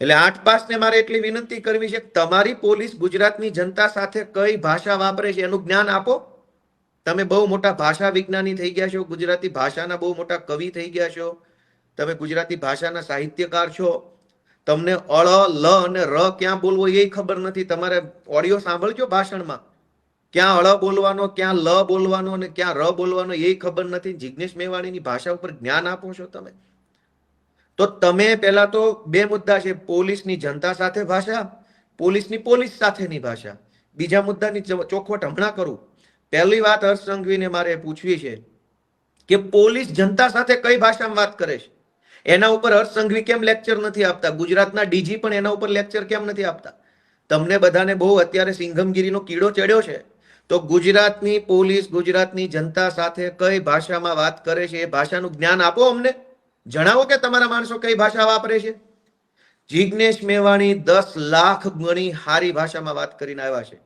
એટલે આઠ પાસને મારે એટલી વિનંતી કરવી છે તમારી પોલીસ ગુજરાતની જનતા સાથે કઈ ભાષા વાપરે છે એનું જ્ઞાન આપો. તમે બહુ મોટા ભાષા વિજ્ઞાની થઈ ગયા છો, ગુજરાતી ભાષાના બહુ મોટા કવિ થઈ ગયા છો, તમે ગુજરાતી ભાષાના સાહિત્યકાર છો, તમને અળ, લ અને ર ક્યાં બોલવો એ ખબર નથી, તમારે ઓડિયો સાંભળજો ભાષણમાં. ક્યાં અળ બોલવાનો, ક્યાં લ બોલવાનો અને ક્યાં ર બોલવાનો એ ખબર નથી. જિજ્ઞેશ મેવાણીની ભાષા ઉપર જ્ઞાન આપો છો તમે. તો તમે પહેલા તો બે મુદ્દા છે, પોલીસની જનતા સાથે ભાષા, પોલીસની પોલીસ સાથેની ભાષા. બીજા મુદ્દાની ચોખવટ હમણાં કરું. પહેલી વાત હર્ષ સંઘવીને મારે પૂછવી છે કે પોલીસ જનતા સાથે કઈ ભાષામાં વાત કરે છે? એના ઉપર હર્ષ સંઘવી કેમ લેક્ચર નથી આપતા? ગુજરાતના ડીજી પણ એના ઉપર લેક્ચર કેમ નથી આપતા? તમને બધાને બહુ અત્યારે સિંઘમગીરીનો કીડો ચડ્યો છે. તો ગુજરાતની પોલીસ, ગુજરાતની જનતા સાથે કઈ ભાષામાં વાત કરે છે? એ ભાષાનું જ્ઞાન આપો અમને. જણાવો કે તમારા માણસો કઈ ભાષા વાપરે છે? જિજ્ઞેશ મેવાણી દસ લાખ ગણી હારી ભાષામાં વાત કરીને આવ્યા છે.